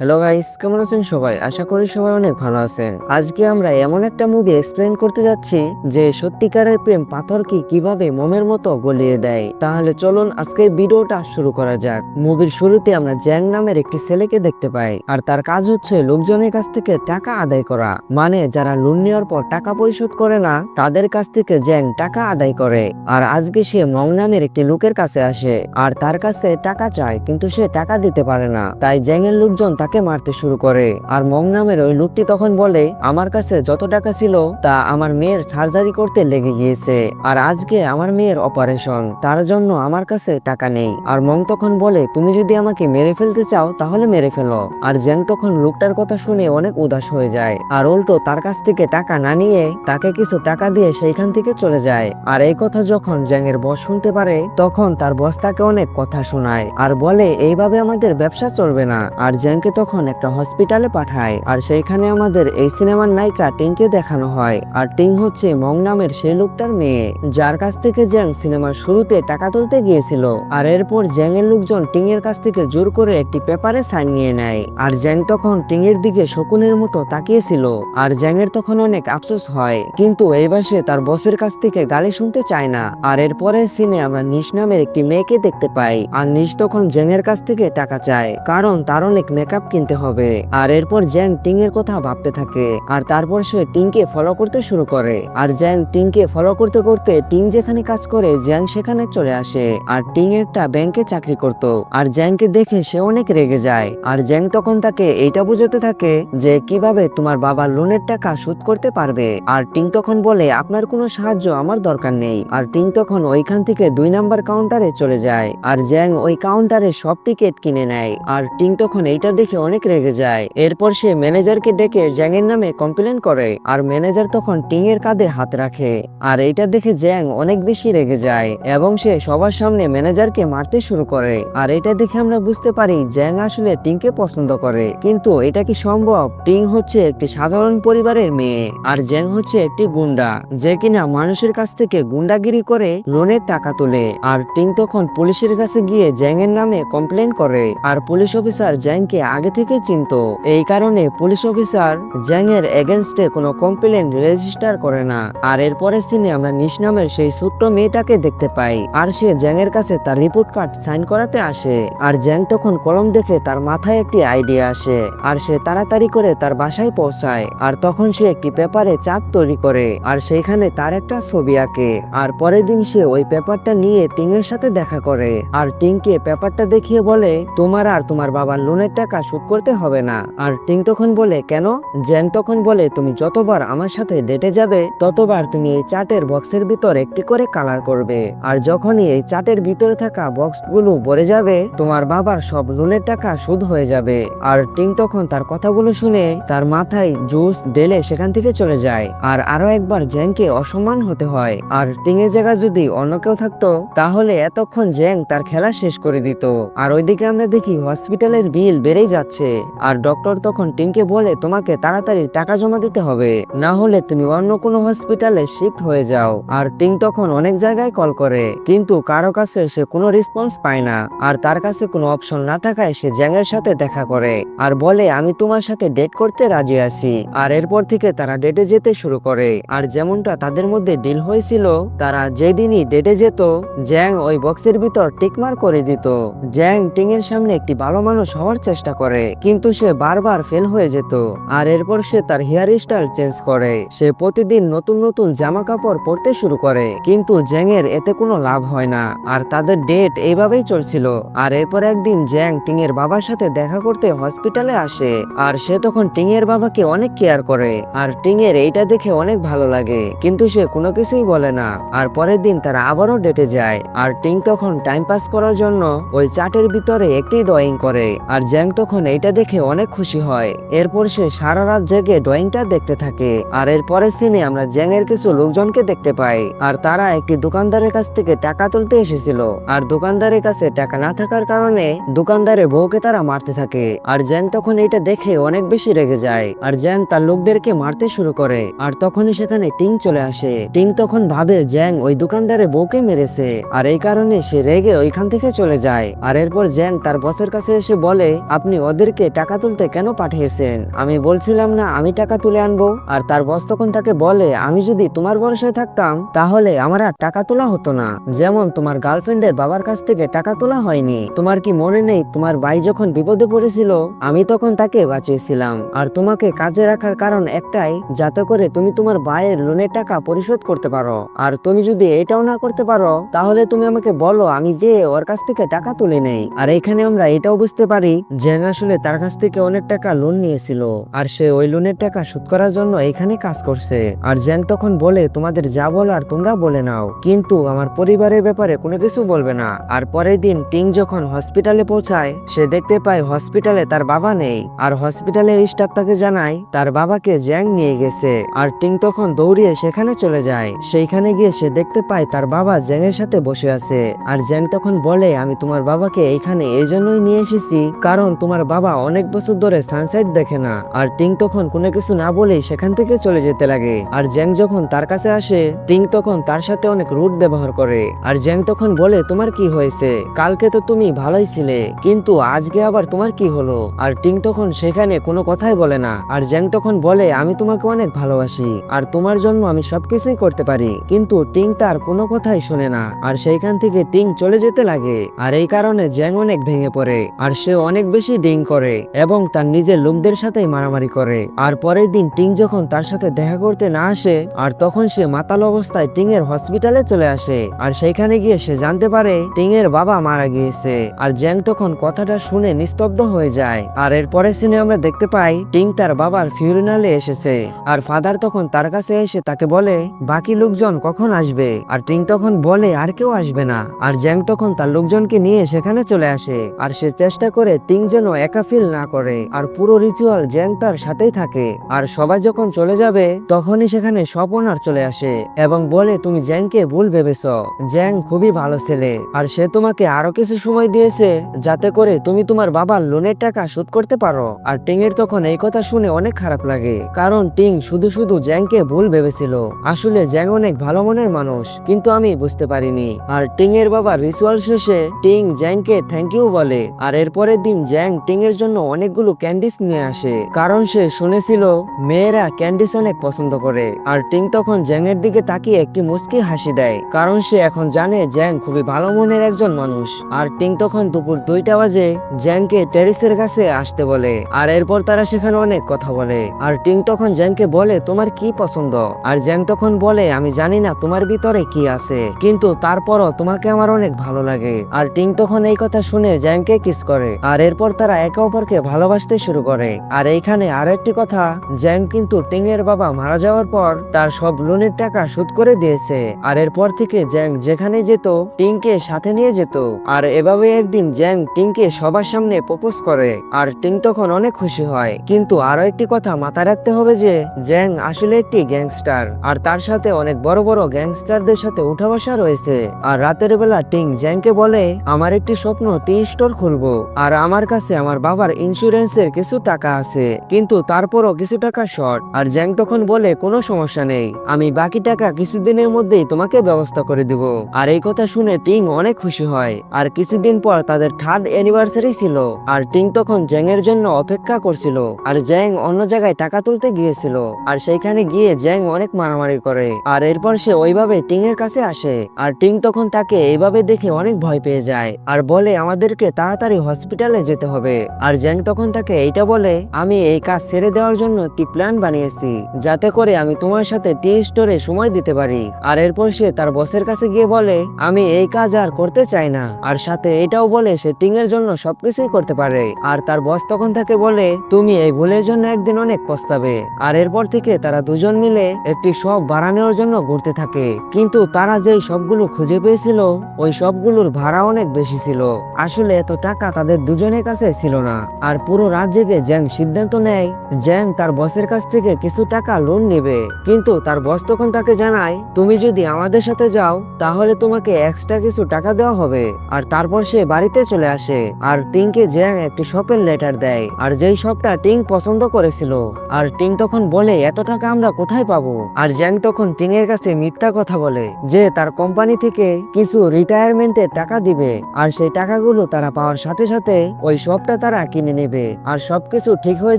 Hello guys কেমন আছেন সবাই? আশা করি সবাই অনেক ভালো আছেন। আজকে আমরা এমন একটা মুভি এক্সপ্লেন করতে যাচ্ছি যে সত্যিকারের প্রেম পাথরকে কীভাবে মোমের মতো গলিয়ে দেয়। তাহলে চলুন আজকের ভিডিওটা শুরু করা যাক। মুভির শুরুতে আমরা জ্যাং নামের একটি ছেলেকে দেখতে পাই। আর তার কাজ হচ্ছে লোকজনের কাছ থেকে টাকা আদায় করা। মানে যারা লোন নেওয়ার পর টাকা পরিশোধ করে না, তাদের কাছ থেকে জ্যাং টাকা আদায় করে। আর আজকে সে মং নামের একটি লোকের কাছে আসে। আর তার কাছে টাকা চায়, কিন্তু সে টাকা দিতে পারে না। তাই জ্যাং এর লোকজন তাকে মারতে শুরু করে। আর মং নামের ওই লোকটি তখন বলে, আমার কাছে যত টাকা ছিল, তা আমার মেয়ের সার্জারি করতে লেগে গিয়েছে। আর আজকে আমার মেয়ের অপারেশন, তার জন্য আমার কাছে টাকা নেই। আর মং তখন বলে, তুমি যদি আমাকে মেরে ফেলতে চাও, তাহলে মেরে ফেলো। আর জ্যাং তখন লোকটার কথা শুনে অনেক উদাস হয়ে যায়। আর উল্টো তার কাছ থেকে টাকা না নিয়ে তাকে কিছু টাকা দিয়ে সেইখান থেকে চলে যায়। আর এই কথা যখন জ্যাংয়ের বস শুনতে পারে, তখন তার বস তাকে অনেক কথা শোনায়। আর বলে, এইভাবে আমাদের ব্যবসা চলবে না। আর জ্যাংকে তখন একটা হসপিটালে পাঠায়, আর সেইখানে আমাদের এই সিনেমার নায়িকা টিংকে দেখানো হয়, আর টিং হচ্ছে মং নামের সেই লোকটার মেয়ে, যার কাছ থেকে জ্যাং সিনেমার শুরুতে টাকা তুলতে গিয়েছিল, আর এরপর জ্যাং এর লোকজন টিং এর কাছ থেকে জোর করে একটি পেপারে সাইন নিয়ে নেয়, আর জ্যাং তখন টিং এর দিকে শকুনের মতো তাকিয়েছিল, আর জ্যাং এর তখন অনেক আফসোস হয়, কিন্তু এইবার সে তার বসের কাছ থেকে গালি শুনতে চায় না, আর এরপরের সিনে আমরা নিশ নামের একটি মেয়েকে দেখতে পাই, আর নিশ তখন জ্যাং এর কাছ থেকে টাকা চায়, কারণ তার অনেক মেকআপ কিনতে হবে। আর এরপর জ্যাং টিং এর কথা ভাবতে থাকে। আর তারপর সে টিংকে ফলো করতে শুরু করে। আর জ্যাং টিংকে ফলো করতে করতে টিং যেখানে কাজ করে, জ্যাং সেখানে চলে আসে। আর টিং একটা ব্যাংকে চাকরি করত। আর জ্যাংকে দেখে সে অনেক রেগে যায়। আর জ্যাং তখন তাকে এইটা বুঝাতে থাকে যে, কীভাবে তোমার বাবার লোনের টাকা শোধ করতে পারবে? আর টিং তখন বলে, আপনার কোনো সাহায্য আমার দরকার নেই। আর টিং তখন ওইখান থেকে দুই নাম্বার কাউন্টারে চলে যায়। আর জ্যাং ওই কাউন্টারে সব টিকিট কিনে নেয়। আর টিং তখন এইটা দেখে অনেক রেগে যায়। এরপর সে ম্যানেজারকে ডেকে জ্যাং এর নামে কমপ্লেন করে আর ম্যানেজার তখন টিং এর কাঁধে হাত রাখে। আর এইটা দেখে জ্যাং অনেক বেশি রেগে যায় এবং সে সবার সামনে ম্যানেজারকে মারতে শুরু করে। আর এটা দেখে আমরা বুঝতে পারি জ্যাং আসলে টিংকে পছন্দ করে। কিন্তু এটা কি সম্ভব? টিং হচ্ছে একটি সাধারণ পরিবারের মেয়ে আর জ্যাং হচ্ছে একটি গুন্ডা যে কিনা মানুষের কাছ থেকে গুন্ডাগিরি করে লোনের টাকা তোলে। আর টিং তখন পুলিশের কাছে গিয়ে জ্যাং এর নামে কমপ্লেন করে। আর পুলিশ অফিসার জ্যাংকে আগে থেকে চিনত। এই কারণে পুলিশ অফিসার জ্যাং এর এগেনস্টে কোনো কমপ্লেন রেজিস্টার করে না। আর এরপরের সিনে আমরা নিশ নামের সেই ছোট্ট মেয়েটাকে দেখতে পাই। আর সে জ্যাং এর কাছে তার রিপোর্ট কার্ড সাইন করাতে আসে। আর জ্যাং তখন কলম দেখে তার মাথায় একটি আইডিয়া আসে। আর সে তাড়াতাড়ি করে তার বাসায় পৌঁছায়। আর তখন সে একটি পেপারে চাপ তৈরি করে। আর সেইখানে তার একটা ছবি আঁকে। আর পরের দিন সে ওই পেপারটা নিয়ে টিং এর সাথে দেখা করে। আর টিংকে পেপারটা দেখিয়ে বলে, তোমার আর তোমার বাবার লোনের টাকা শোধ করতে হবে না। আর টিং তখন বলে, কেন? জ্যাং তখন বলে, তুমি যতবার আমার সাথে ডেটে যাবে, ততবার তুমি এই চাটের বক্সের ভিতর একটি করে কালার করবে। আর যখনই এই চাটের ভিতরে থাকা বক্সগুলো ভরে যাবে, তোমার বাবার সব লোনের টাকা শোধ হয়ে যাবে। আর টিং তখন তার কথাগুলো শুনে তার মাথায় জুস ঢেলে সেখান থেকে চলে যায়। আর আরও একবার জ্যাংকে অসম্মান হতে হয়। আর টিং এর জায়গায় যদি অন্য কেউ থাকতো, তাহলে এতক্ষণ জ্যাং তার খেলা শেষ করে দিত। আর ওইদিকে আমরা দেখি হসপিটালের বিল বেড়েই যাচ্ছে। আর ডক্টর তখন টিংকে বলে, তোমাকে তাড়াতাড়ি টাকা জমা দিতে হবে। না হলে তুমি অন্য কোনো হসপিটালে শিফট হয়ে যাও। আর টিং তখন অনেক জায়গায় কল করে। কিন্তু কারও কাছে সে কোনো রেসপন্স পায় না। আর তার কাছে কোনো অপশন না থাকায় সে জ্যাংয়ের সাথে দেখা করে। আর বলে, আমি তোমার সাথে ডেট করতে রাজি আছি। আর এরপর থেকে তারা ডেটে যেতে শুরু করে। আর যেমনটা তাদের মধ্যে ডিল হয়েছিল, তারা যেদিনই ডেটে যেত, জ্যাং ওই বক্সের ভিতর টিকমার করে দিত। জ্যাং টিং এর সামনে একটি ভালো মানুষ হওয়ার চেষ্টা করে। কিন্তু সে বারবার ফেল হয়ে যেত। আর এরপর সে তার হেয়ার স্টাইল চেঞ্জ করে। সে প্রতিদিন নতুন নতুন জামা কাপড় পরতে শুরু করে, কিন্তু জ্যাং এর এতে কোনো লাভ হয় না। আর তাদের ডেট এইভাবেই চলছিল। আর এরপর একদিন জ্যাং টিং এর বাবার সাথে দেখা করতে হসপিটালে আসে। আর সে তখন টিং এর বাবাকে অনেক কেয়ার করে। আর টিং এর এইটা দেখে অনেক ভালো লাগে। কিন্তু সে কোনো কিছুই বলে না। আর পরের দিন তারা আবারও ডেটে যায়। আর টিং তখন টাইম পাস করার জন্য ওই চাটের ভিতরে একটি ড্রয়িং করে। আর জ্যাং তখন এইটা দেখে অনেক খুশি হয়, এরপর সে সারা রাত জেগে ড্রয়িংটা দেখতে থাকে। আর এর পরের সিনে আমরা জ্যাং এর কিছু লোকজনকে দেখতে পাই, আর তারা একটি দোকানদারের কাছ থেকে টাকা তুলতে এসেছিল। আর দোকানদারের কাছে টাকা না থাকার কারণে দোকানদারের বউকে তারা মারতে থাকে। আর জ্যাং তখন এটা দেখে অনেক বেশি রেগে যায়। আর জ্যাং তার লোকদেরকে মারতে শুরু করে। আর তখনই সেখানে টিং চলে আসে। টিং তখন ভাবে জ্যাং ওই দোকানদারের বউকে মেরেছে। আর এই কারণে সে রেগে ওইখান থেকে চলে যায়। আর এরপর জ্যাং তার বসের কাছে এসে বলে, আপনি ওদেরকে টাকা তুলতে কেন পাঠিয়েছেন? আমি বলছিলাম না, আমি টাকা তুলে আনব। আর তার বস তখন তাকে বলে, আমি যদি তোমার ভরসায় থাকতাম, তাহলে আমার আর টাকা তোলা হতো না। যেমন তোমার গার্লফ্রেন্ডের বাবার কাছ থেকে টাকা তোলা হয়নি। তোমার কি মনে নেই, তোমার ভাই যখন বিপদে পড়েছিল, আমি তখন তাকে বাঁচিয়েছিলাম। আর তোমাকে কাজে রাখার কারণ একটাই, যাতে করে তুমি তোমার ভাইয়ের লোনের টাকা পরিশোধ করতে পারো। আর তুমি যদি এটাও না করতে পারো, তাহলে তুমি আমাকে বলো, আমি যে ওর কাছ থেকে টাকা তুলে নেই। আর এখানে আমরা এটাও বুঝতে পারি, যে আসলে তার কাছ থেকে অনেক টাকা লোন নিয়েছিল। আর সে ওই লোনের টাকা শোধ করার জন্য এখানে কাজ করছে। আর জ্যাং তখন বলে, তোমাদের যা বলার তোমরা বলে নাও। কিন্তু আমার পরিবারের ব্যাপারে কোনো কিছু বলবে না। আর পরের দিন টিং যখন হসপিটালে পৌঁছায়, সে দেখতে পায় হসপিটালে তার বাবা নেই। আর হসপিটালের স্টাফ তাকে জানায়, তার বাবাকে জ্যাং নিয়ে গেছে। আর টিং তখন দৌড়িয়ে সেখানে চলে যায়। সেইখানে গিয়ে সে দেখতে পায় তার বাবা জ্যাংয়ের সাথে বসে আছে। আর জ্যাং তখন বলে, আমি তোমার বাবাকে এইখানে এই জন্যই নিয়ে এসেছি, কারণ তোমার বাবা অনেক বছর ধরে সানসেট দেখে না, আর টিং তখন কোনো কিছু না বলেই সেখান থেকে চলে যেতে লাগে। আর জ্যাং যখন তার কাছে আসে, টিং তখন তার সাথে অনেক রুট ব্যবহার করে। আর জ্যাং তখন বলে, তোমার কি হয়েছে? কালকে তো তুমি ভালোই ছিলে, কিন্তু আজকে আবার তোমার কি হলো? আর টিং তখন সেখানে কোনো কথাই বলে না। আর জ্যাং তখন বলে, আমি তোমাকে অনেক ভালোবাসি, আর তোমার জন্য আমি সবকিছুই করতে পারি, কিন্তু টিং তার কোনো কথাই শোনে না। আর সেইখান থেকে টিং চলে যেতে লাগে। আর এই কারণে জ্যাং অনেক ভেঙে পড়ে, আর সে অনেক বেশি ডিং করে এবং তার নিজের লোকদের সাথেই মারামারি করে। আর পরের দিন টিং যখন তার সাথে দেখা করতে না আসে, আর তখন সে মাতাল অবস্থায় টিং এর হসপিটালে চলে আসে। আর সেইখানে গিয়ে সে জানতে পারে টিং এর বাবা মারা গিয়েছে। আর জ্যাং তখন কথাটা শুনে নিস্তব্ধ হয়ে যায়। আর এর পরের সিনে আমরা দেখতে পাই, টিং তার বাবার ফিউরিনালে এসেছে। আর ফাদার তখন তার কাছে এসে তাকে বলে, বাকি লোকজন কখন আসবে? আর টিং তখন বলে, আর কেউ আসবে না। আর জ্যাং তখন তার লোকজনকে নিয়ে সেখানে চলে আসে। আর সে চেষ্টা করে টিং যেন একা ফিল না করে। আর পুরো রিচুয়াল জ্যাং তার সাথেই থাকে। আর সবাই যখন চলে যাবে, তখনই সেখানে স্বপনার চলে আসে এবং বলে, তুমি জ্যাংকে ভুল ভেবেছ। জ্যাং খুবই ভালো ছেলে। আর সে তোমাকে আরও কিছু সময় দিয়েছে, যাতে করে তুমি তোমার বাবার লোনের টাকা শোধ করতে পারো। আর টিং এর তখন এই কথা শুনে অনেক খারাপ লাগে। কারণ টিং শুধু শুধু জ্যাংকে ভুল ভেবেছিল। আসলে জ্যাং অনেক ভালো মনের মানুষ, কিন্তু আমি বুঝতে পারিনি। আর টিং এর বাবা রিচুয়াল শেষে টিং জ্যাংকে থ্যাংক ইউ বলে। আর এরপরের দিন জ্যাং টিং এর জন্য অনেকগুলো ক্যান্ডিস নিয়ে আসে। কারণ সে শুনেছিল, মেয়েরা ক্যান্ডিস অনেক পছন্দ করে। আর টিং তখন জ্যাং এর দিকে তাকিয়ে একটি মুচকি হাসি দেয়। কারণ সে এখন জানে জ্যাং খুবই ভালো মনের একজন মানুষ। আর টিং তখন দুপুর দুইটা বাজে জ্যাংকে টেরিসের কাছে আসতে বলে। আর এরপর তারা সেখানে অনেক কথা বলে। আর টিং তখন জ্যাংকে বলে, তোমার কি পছন্দ? আর জ্যাং তখন বলে, আমি জানি না তোমার ভিতরে কি আছে। কিন্তু তারপরও তোমাকে আমার অনেক ভালো লাগে। আর টিং তখন এই কথা শুনে জ্যাংকে কিস করে। আর এরপর তারা একে অপরকে ভালোবাসতে শুরু করে। আর এইখানে আরও একটি কথা জ্যাং কিন্তু টিং এর বাবা মারা যাওয়ার পর তার সব লোনের টাকা শোধ করে দিয়েছে। আর এরপর থেকে জ্যাং যেখানে যেত, টিংকে সাথে নিয়ে যেত। আর এভাবে একদিন জ্যাং টিংকে সবার সামনে প্রপোজ করে, আর টিং তখন অনেক খুশি হয়। কিন্তু আরও একটি কথা মাথায় রাখতে হবে যে জ্যাং আসলে একটি গ্যাংস্টার, আর তার সাথে অনেক বড় বড় গ্যাংস্টারদের সাথে উঠা বসা রয়েছে। আর রাতের বেলা টিং জ্যাংকে বলে, আমার একটি স্বপ্ন টি স্টোর খুলবো, আর আমার কাছে আমার বাবার ইন্স্যুরেন্সের কিছু টাকা আছে, কিন্তু তারপরও কিছু টাকা শর্ট আর জ্যাং তখন বলে, কোনো সমস্যা নেই, আমি বাকি টাকা কিছুদিনের মধ্যেই তোমাকে ব্যবস্থা করে দিব। আর এই কথা শুনে টিং অনেক খুশি হয়। আর কিছুদিন পর তাদের থার্ড অ্যানিভার্সারি ছিল। আর টিং তখন জ্যাং এর জন্য অপেক্ষা করছিল। আর জ্যাং অন্য জায়গায় টাকা তুলতে গিয়েছিল। আর সেইখানে গিয়ে জ্যাং অনেক মারামারি করে। আর এরপর সে ওইভাবে টিং এর কাছে আসে। আর টিং তখন তাকে এইভাবে দেখে অনেক ভয় পেয়ে যায়। আর বলে, আমাদেরকে তাড়াতাড়ি হসপিটালে যেতে হবে। আর জ্যাং তখন তাকে এইটা বলে, আমি এই কাজ ছেড়ে দেওয়ার জন্য একটি প্ল্যান বানিয়েছি, যাতে করে আমি তোমার সাথে টি স্টোরে সময় দিতে পারি। আর এরপর সে তার বসের কাছে গিয়ে বলে, আমি এই কাজ আর করতে চাই না। আর সাথে এটাও বলে, সে টিং এর জন্য সবকিছুই করতে পারে। আর তার বস তখন তাকে বলে, তুমি এই ভুলের জন্য একদিন অনেক পস্তাবে। আর এরপর থেকে তারা দুজন মিলে একটি সব বাড়ানোর জন্য ঘুরতে থাকে। কিন্তু তারা যেই সবগুলো খুঁজে পেয়েছিল, ওই সবগুলোর ভাড়া অনেক বেশি ছিল। আসলে এত টাকা তাদের দুজনের কাছে ছিল না। আর পুরো রাত জ্যাং সিদ্ধান্ত নেয়, জ্যাং তার বসের কাছ থেকে কিছু টাকা লোন নেবে। কিন্তু তার বস তখন তাকে জানায়, তুমি যদি আমাদের সাথে যাও, তাহলে তোমাকে এক্সট্রা কিছু টাকা দেওয়া হবে। আর তারপর সে বাড়িতে চলে আসে। আর টিংকে জ্যাং একটি শপের লেটার দেয়। আর যেই শপটা টিং পছন্দ করেছিল, আর টিং তখন বলে, এত টাকা আমরা কোথায় পাবো? আর জ্যাং তখন টিং এর কাছে মিথ্যা কথা বলে, যে তার কোম্পানি থেকে কিছু রিটায়ারমেন্টের টাকা দিবে। আর সেই টাকাগুলো তারা পাওয়ার সাথে সাথে ওই শপটা তারা কিনে নেবে। আর সবকিছু ঠিক হয়ে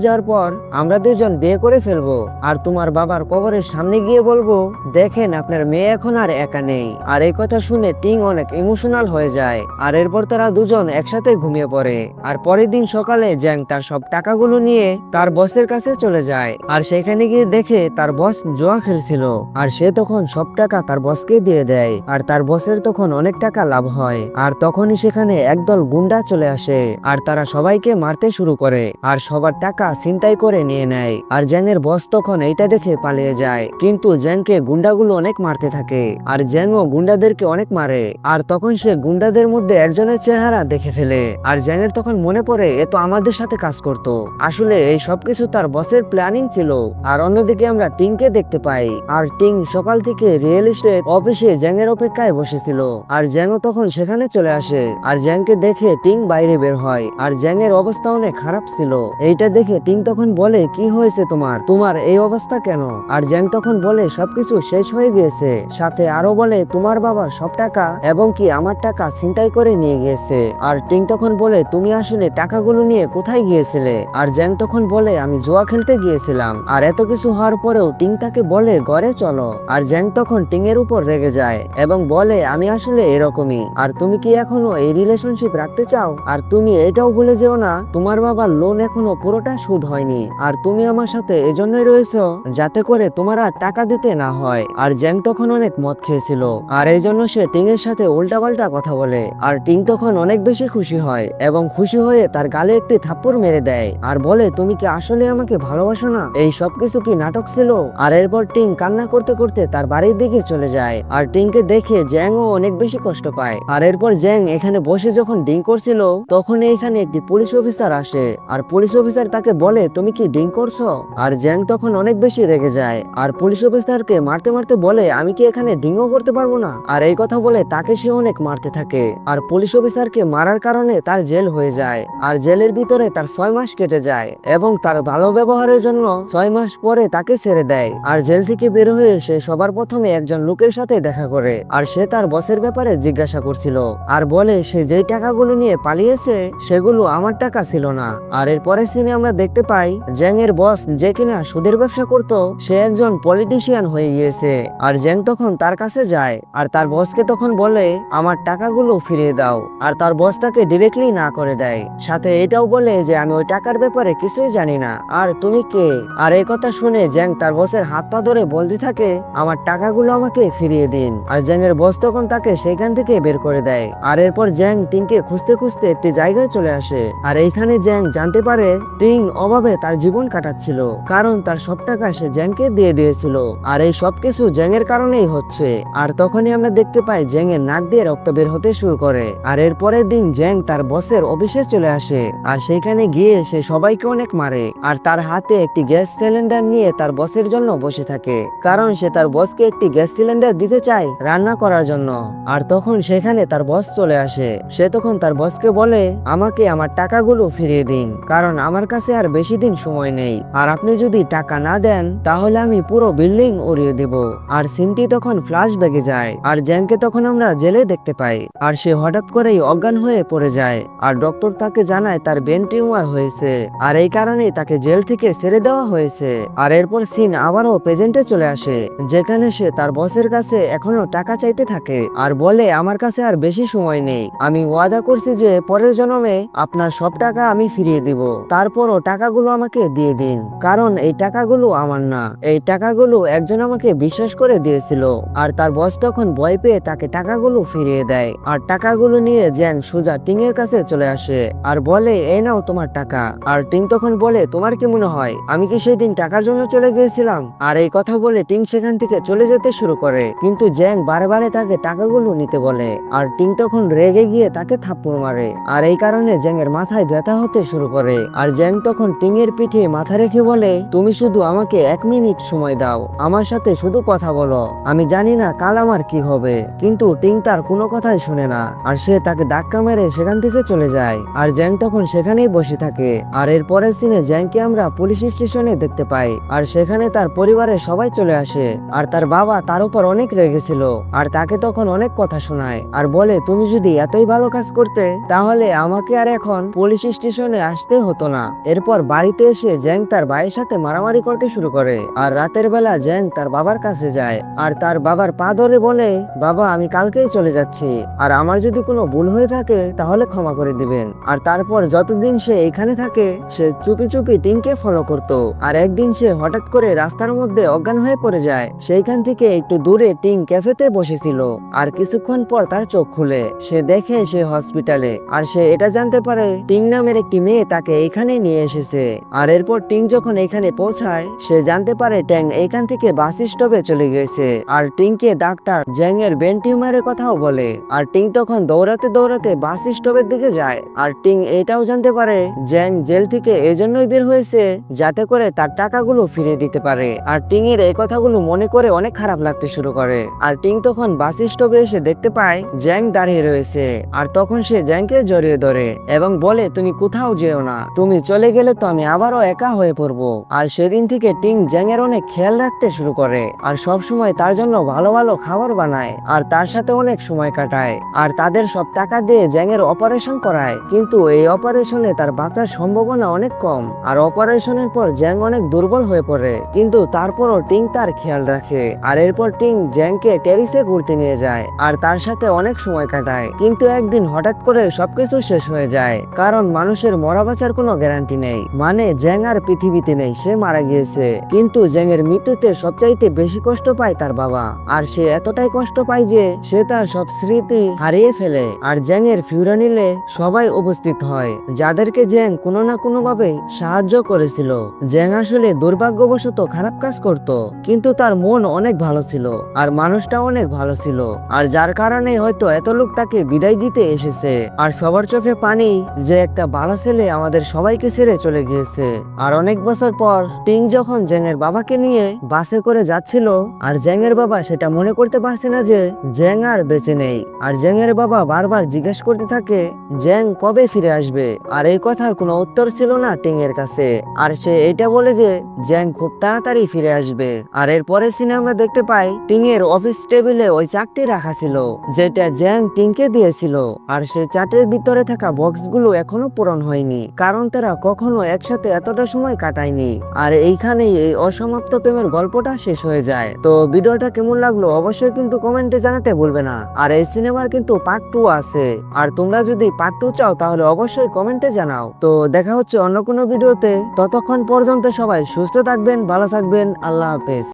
যাওয়ার পর আমরা দুজন বিয়ে করে ফেলব। আর তোমার বাবার কবরের সামনে গিয়ে বলব, দেখেন, আপনার মেয়ে এখন আর একা নেই। আর এই কথা শুনে টিং অনেক ইমোশনাল হয়ে যায়। আর এরপর তারা দুজন একসাথে ঘুমিয়ে পড়ে। আর পরের দিন সকালে জ্যাং তার সব টাকাগুলো নিয়ে তার বসের কাছে চলে যায়। আর সেখানে গিয়ে দেখে তার বস জোয়া খেলছিল। আর সে তখন সব টাকা তার বসকে দিয়ে দেয়। আর তার বসের তখন অনেক টাকা লাভ হয়। আর তখনই সেখানে একদল গুন্ডা চলে আসে। আর তারা সবাইকে মারতে শুরু করে, আর সবার টাকা ছিনতাই করে নিয়ে নেয়, আর জ্যাংয়ের বস তখন এইটা দেখে পালিয়ে যায়। কিন্তু জ্যাংকে গুন্ডাগুলো অনেক মারতে থাকে, আর জ্যাংও গুন্ডাদেরকে অনেক মারে, আর তখন সে গুন্ডাদের মধ্যে একজনের চেহারা দেখে ফেলে, আর জ্যাংয়ের তখন মনে পড়ে এ তো আমাদের সাথে কাজ করত। আসলে এই সবকিছু তার বসের প্ল্যানিং ছিল, আর অন্যদিকে আমরা টিংকে দেখতে পাই, আর টিং সকাল থেকে রিয়েল এস্টেট অফিসে জ্যাংয়ের অপেক্ষায় বসেছিল, আর জ্যাংও তখন সেখানে চলে আসে, আর জ্যাংকে দেখে টিং বাইরে বের হয়, আর জ্যাংয়ের অবস্থা অনেক খারাপ ছিল। এইটা দেখে টিং তখন বলে, কি হয়েছে তোমার? তোমার এই অবস্থা কেন? আর জ্যাং তখন বলে, সবকিছু শেষ হয়ে গিয়েছে। সাথে আরও বলে, তোমার বাবার সব টাকা এবং কি আমার টাকা ছিনতাই করে নিয়ে গিয়েছে। আর টিং তখন বলে, তুমি আসলে টাকাগুলো নিয়ে কোথায় গিয়েছিলে? আর জ্যাং তখন বলে, আমি জুয়া খেলতে গিয়েছিলাম। আর এত কিছু হওয়ার পরেও টিং তাকে বলে, ঘরে চলো। আর জ্যাং তখন টিং এর উপর রেগে যায় এবং বলে, আমি আসলে এরকমই। আর তুমি কি এখনও এই রিলেশনশিপ রাখতে চাও? আর তুমি এটাও ভুলে যেও না, তোমার বাবার লোন এখনও পুরোটা সুদ হয়নি। আর তুমি আমার সাথে এজন্যই রয়েছো, যাতে করে তোমার আর টাকা দিতে না হয়। আর জ্যাং তখন অনেক মদ খেয়েছিল। আর এই জন্য সে টিং এর সাথে উল্টাপাল্টা কথা বলে। আর টিং তখন অনেক বেশি খুশি হয় এবং খুশি হয়ে তার গালে একটি থাপ্পড় মেরে দেয়। আর বলে, তুমি কি আসলে আমাকে ভালোবাসো না? এই সব কিছু কি নাটক ছিল? আর এরপর টিং কান্না করতে করতে তার বাড়ির দিকে চলে যায়। আর টিংকে দেখে জ্যাংও অনেক বেশি কষ্ট পায়। আর এরপর জ্যাং এখানে বসে যখন ডিং করছিল তখন এইখানে একটি পুলিশ অফিসার আসে, আর পুলিশ অফিসার তাকে বলে, তুমি কি ডিং করছ? আর জ্যাং তখন অনেক বেশি রেগে যায়, আর পুলিশ অফিসারকে মারতে মারতে বলে, আমি কি এখানে ডিংও করতে পারব না? আর এই কথা বলে তাকে সে অনেক মারতে থাকে, আর পুলিশ অফিসারকে মারার কারণে তার জেল হয়ে যায়, আর জেলের ভিতরে তার ছয় মাস কেটে যায়, এবং তার ভালো ব্যবহারের জন্য ছয় মাস পরে তাকে ছেড়ে দেয়, আর জেল থেকে বের হয়ে সে সবার প্রথমে একজন লোকের সাথে দেখা করে, আর সে তার বসের ব্যাপারে জিজ্ঞাসা করছিল, আর বলে, সে যেই টাকাগুলো নিয়ে পালিয়েছে, সেগুলো আমার টাকা ছিল না। আর এর পরের সিনে আমরা দেখতে পাই জ্যাং এর বস যে কিনা সুদের ব্যবসা করত, সে একজন পলিটিশিয়ান হয়ে গিয়েছে। আর জ্যাং তখন তার কাছে যায়, আর তার বসকে তখন বলে, আমার টাকাগুলো ফিরিয়ে দাও। আর তার বস তাকে ডিরেক্টলি না করে দেয়। সাথে এটাও বলে যে, আমি ওই টাকার ব্যাপারে কিছুই জানি না। আর তুমি কে? আর এই কথা শুনে জ্যাং তার বসের হাত পা ধরে বলতে থাকে, আমার টাকাগুলো আমাকে ফিরিয়ে দিন। আর জ্যাং এর বস তখন তাকে সেখান থেকে বের করে দেয়। আর এরপর জ্যাং টিংকে খুঁজতে খুঁজতে একটি জায়গায় চলে আসে। আর এইখানে জ্যাং জানতে পারে টিং অভাবে তার জীবন কাটাচ্ছিল, কারণ তার সব টাকা সে জ্যাংকে দিয়ে দিয়েছিল। আর এই সবকিছু জ্যাং এর কারণেই হচ্ছে। আর তখনই আমরা দেখতে পাই জ্যাং এর নাক দিয়ে রক্ত বের হতে শুরু করে। আর এর পরের দিন জ্যাং তার বসের অফিসে চলে আসে। আর সেখানে গিয়ে সে সবাইকে অনেক মারে। আর তার হাতে একটি গ্যাস সিলিন্ডার নিয়ে তার বসের জন্য বসে থাকে। কারণ সে তার বসকে একটি গ্যাস সিলিন্ডার দিতে চায় রান্না করার জন্য। আর তখন সেখানে তার বস চলে আসে। সে তখন তার বসকে বলে, আমাকে আমার টাকাগুলো ফিরিয়ে দিন, কারণ আমার কাছে আর বেশি দিন সময় নেই। আর আপনি যদি টাকা না দেন, তাহলে আমি পুরো বিল্ডিং উড়িয়ে দেব। আর সিনটি তখন ফ্লাশ বেগে যায়, আর জ্যাংকে তখন আমরা জেলে দেখতে পাই। আর সে হঠাৎ করেই অজ্ঞান হয়ে পড়ে যায়, আর ডক্টর তাকে জানায় তার ব্রেন টিউমার হয়েছে। আর এই কারণেই তাকে জেল থেকে ছেড়ে দেওয়া হয়েছে। আর এরপর সিন আবারও প্রেজেন্টে চলে আসে, যেখানে সে তার বসের কাছে এখনও টাকা চাইতে থাকে, আর বলে, আমার কাছে আর বেশি সময় নেই। আমি ওয়াদা করছি যে পরের জন্মে আপনার সব টাকা আমি ফিরিয়ে দিব। তারপরও টাকাগুলো আমাকে দিয়ে দিন। কারণ এই টাকাগুলো আমার না। এই টাকাগুলো একজন আমাকে বিশ্বাস করে দিয়েছিল। আর তার বস তখন ভয় পেয়ে তাকে টাকাগুলো ফিরিয়ে দেয়। আর টাকাগুলো নিয়ে জ্যান সোজা টিং এর কাছে চলে আসে। আর বলে এই নাও তোমার টাকা। আর টিং তখন বলে, তোমার কি মনে হয়? আমি কি সেই দিন টাকার জন্য চলে গিয়েছিলাম? আর এই কথা বলে টিং সেখান থেকে চলে যেতে শুরু করে। কিন্তু জ্যাং বারে তাকে টাকাগুলো নিতে বলে। আর টিং তখন রেগে গিয়ে তাকে থাপ্পড় মারে। আর এই কারণে জ্যাং এর মাথায় ব্যথা হতে শুরু করে। আর জ্যাং তখন টিং এর পিঠে মাথা রেখে বলে, তুমি শুধু আমাকে এক মিনিট সময় দাও, আমার সাথে শুধু কথা বলো। আমি জানি না কাল আমার কি হবে। কিন্তু টিং তার কোনো কথাই শুনে না, আর সে তাকে ধাক্কা মেরে সেখান থেকে চলে যায়। আর জ্যাং তখন সেখানেই বসে থাকে। আর এর পরের সিনে জ্যাংকে আমরা পুলিশ স্টেশনে দেখতে পাই। আর সেখানে তার পরিবারের সবাই চলে আসে। আর তার বাবা তার উপর অনেক রেগেছিল আর তাকে তখন অনেক কথা শোনায়। আর বলে, তুমি যদি এতই ভালো কাজ করতে, তাহলে আমাকে আর এখন পুলিশ স্টেশনে আসতে হতো না। এরপর বাড়িতে এসে জ্যাং তার ভাইয়ের সাথে মারামারি করতে শুরু করে। আর রাতের বেলা জ্যাং তার বাবার কাছে যায়। আর তার বাবার পা ধরে বলে, বাবা, আমি কালকেই চলে যাচ্ছি। আর আমার যদি কোনো ভুল হয়ে থাকে, তাহলে ক্ষমা করে দিবেন। আর তারপর যতদিন সে এখানে থাকে, সে চুপি চুপি টিনকে ফলো করত। আর একদিন সে হঠাৎ করে রাস্তার মধ্যে অজ্ঞান হয়ে পড়ে যায়। সেইখান থেকে একটু দূরে টিং ক্যাফেতে বসেছিল। আর কিছুক্ষণ পর তার চোখ খুলে। সে দেখে সে হসপিটালে আর সে এটা জানতে পারে টিং নামের একটি মেয়ে তাকে এখানে নিয়ে এসেছে। আর এরপর টিং যখন এখানে পৌঁছায়, সে জানতে পারে ট্যাং এখান থেকে বাস স্টপে চলে গেছে। আর টিংকে ডাক্তার জ্যাং এর বেন টিউমারের কথাও বলে। আর টিং তখন দৌড়াতে দৌড়াতে বাস স্টপের দিকে যায়। আর টিং এটাও জানতে পারে, জ্যাং জেল থেকে এজন্যই বের হয়েছে, যাতে করে তার টাকাগুলো ফিরিয়ে দিতে পারে। আর টিং এর এই কথাগুলো মনে করে অনেক খারাপ লাগতে শুরু করে। আর টিং তখন বাস স্টপে এসে দেখতে পায়, জ্যাং দাঁড়িয়ে রয়েছে। আর তখন সে জ্যাংকে জড়িয়ে ধরে এবং বলে, তুমি কোথাও যেও না। তুমি চলে গেলে তো আমি আবারও একা হয়ে পড়ব। আর সেদিন থেকে টিং জ্যাং এর অনেক খেয়াল রাখতে শুরু করে, আর সব সময় তার জন্য ভালো ভালো খাবার বানায়, আর তার সাথে অনেক সময় কাটায়, আর তাদের সব টাকা দিয়ে জ্যাং এর অপারেশন করায়। কিন্তু এই অপারেশনে তার বাঁচার সম্ভাবনা অনেক কম, আর অপারেশনের পর জ্যাং অনেক দুর্বল হয়ে পড়ে। কিন্তু তারপরও টিং তার খেয়াল রাখে, আর এরপর টিং জ্যাংকে টেরিসে ঘুরতে নিয়ে যায়, আর তার সাথে অনেক সময় কাটায়। কিন্তু একদিন হঠাৎ করে সবকিছু শেষ হয়ে যায়। কারণ মানুষের মরা বাঁচার কোনো গ্যারান্টি নেই। মানে জ্যাং আর পৃথিবীতে নেই, সে মারা গিয়েছে। কিন্তু জ্যাং এর মৃত্যুতে সবচাইতে বেশি কষ্ট পায় তার বাবা। আর সে এতটাই কষ্ট পায় যে সে তার সব স্মৃতি হারিয়ে ফেলে। আর জ্যাং এর ফিউরানিলে সবাই উপস্থিত হয়, যাদেরকে জ্যাং কোনো না কোনো ভাবে সাহায্য করেছিল। জ্যাং আসলে দুর্ভাগ্যবশত খারাপ কাজ করত, কিন্তু তার মন অনেক ভালো ছিল, আর মানুষটা অনেক ভালো ছিল। আর যার কারণে হয়তো এত লোক তাকে বিদায় দিতে এসেছে। আর সবার চোখে পানি যে একটা ভালো ছেলে আমাদের সবাইকে ছেড়ে চলে গিয়েছে। আর অনেক বছর পর টিং যখন জ্যাংয়ের বাবাকে নিয়ে বাসে করে যাচ্ছিল, আর জ্যাংয়ের বাবা সেটা মনে করতে পারছে না যে জ্যাং আর বেঁচে নেই। আর জ্যাংয়ের বাবা বারবার জিজ্ঞেস করতে থাকে, জ্যাং কবে ফিরে আসবে? আর এই কথার কোনো উত্তর ছিল না টিং এর কাছে। আর সে এটা বলে যে, জ্যাং খুব তাড়াতাড়ি ফিরে আসবে। আর এরপরে সিনে আমরা দেখতে পাই টিং এর অফিস টেবিলে ওই চাকটি রাখা ছিল, যেটা জ্যাং টিংকে দিয়েছিল। আর সে চাটের ভিতরে থাকা বক্সগুলো এখনও পূরণ হয়নি, কারণ তারা কখনো একসাথে এতটা সময় কাটায়নি। আর এইখানেই এই অসমাপ্ত প্রেমের গল্পটা শেষ হয়ে যায়। তো ভিডিওটা কেমন লাগল অবশ্যই কিন্তু কমেন্টে জানাতে ভুলবে না। আর এই সিনেমার কিন্তু পার্ট টু আছে। আর তোমরা যদি পার্ট টু চাও তাহলে অবশ্যই কমেন্টে জানাও। তো দেখা হচ্ছে অন্য কোনো ভিডিওতে। ততক্ষণ পর্যন্ত সবাই সুস্থ থাকবেন, ভালো থাকবেন, আল্লাহ হাফেজ।